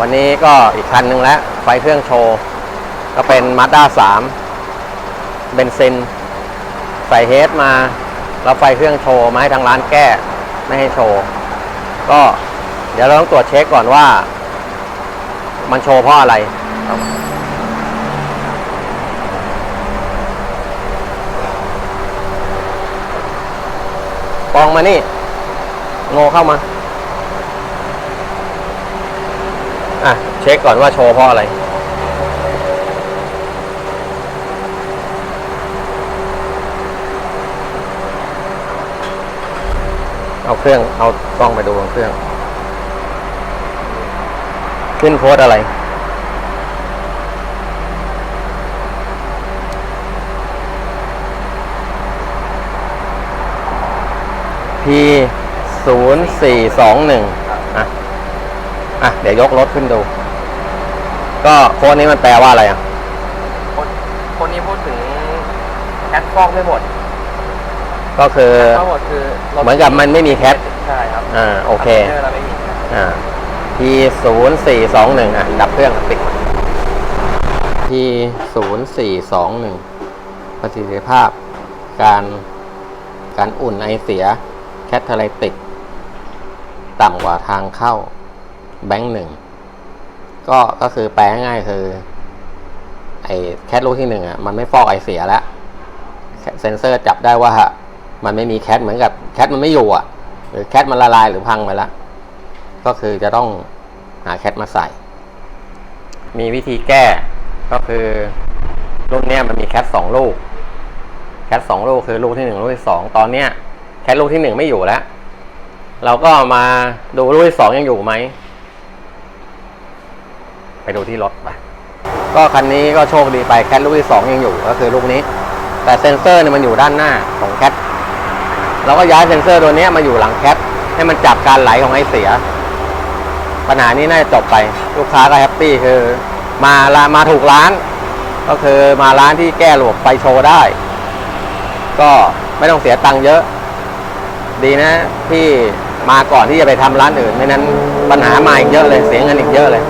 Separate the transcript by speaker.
Speaker 1: วันนี้ก็อีกคันหนึ่งแล้ว ไฟเครื่องโชว์ ก็เป็น Mazda 3 เบนซิน ใส่เฮดมา แล้วไฟเครื่องโชว์มาให้ทางร้านแก้ ไม่ให้โชว์ ก็เดี๋ยวเราต้องตรวจเช็คก่อนว่า มันโชว์เพราะอะไรปองมานี่ โงเข้ามา อะ เช็คก่อนว่าโชว์เพราะอะไร เอาเครื่อง เอากล้องไปดูบนเครื่อง ขึ้นโพสต์อะไร P ศูนย์สี่ส องหนึ่งอะอะเดี๋ยวยกรถขึ้นดู ก็โค้ดนี้มันแปลว่าอะไรอะ
Speaker 2: คนคนนี้พูดถึงแคทฟอกไม่หมด
Speaker 1: ก็คือ
Speaker 2: แคทฟอกหมดคือรถ
Speaker 1: เหมือนกับมันไม่มีแคท
Speaker 2: ใช่ครับ
Speaker 1: อ่าโอเค
Speaker 2: คอนทนนอร์เราไม่มี
Speaker 1: อ่า P ศูนย์สี่สองหนึ่งอะ ดับเครื่องปิด P ศูนย์สี่สองหนึ่งประสิทธิภาพการการอุ่นไอเสีย แคทเทอไรติก ต่ำกว่าทางเข้า แบงค์หนึ่งก็ก็คือแปลง่ายคือ ไอแคทลูกที่หนึ่งอะมันไม่ฟอกไอเสียแล้วเซนเซอร์จับได้ว่ามันไม่มีแคทเหมือนกับแคทมันไม่อยู่อะ หรือแคทมันละลายหรือพังไปแล้ว ก็คือจะต้องหาแคทมาใส่ มีวิธีแก้ก็คือรุ่นเนี้ยมันมีแคทสองลูก แคทสองลูกคือลูกที่หนึ่งลูกที่สองตอนเนี้ยแคทลูกที่หนึ่งไม่อยู่แล้ว เราก็มาดูลูกที่สองยังอยู่ไหม ไปดูที่รถไปก็คันนี้ก็โชคดีไปแคทลูกที่สองยังอยู่ก็คือลูกนี้ แต่เซ็นเซอร์เนี่ยมันอยู่ด้านหน้าของแคทเราก็ย้ายเซ็นเซอร์ตัวนี้มาอยู่หลังแคทให้มันจับการไหลของไอเสีย ปัญหานี้น่าจะจบไปลูกค้าก็แฮปปี้คือ มาละมาถูกร้าน ก็คือมาร้านที่แก้ระบบไฟโชว์ได้ ก็ไม่ต้องเสียตังค์เยอะ ดีนะที่มาก่อนที่จะไปทำร้านอื่นไม่นั้นปัญหามาอีกเยอะเลยเสียเงินอีกเยอะเลย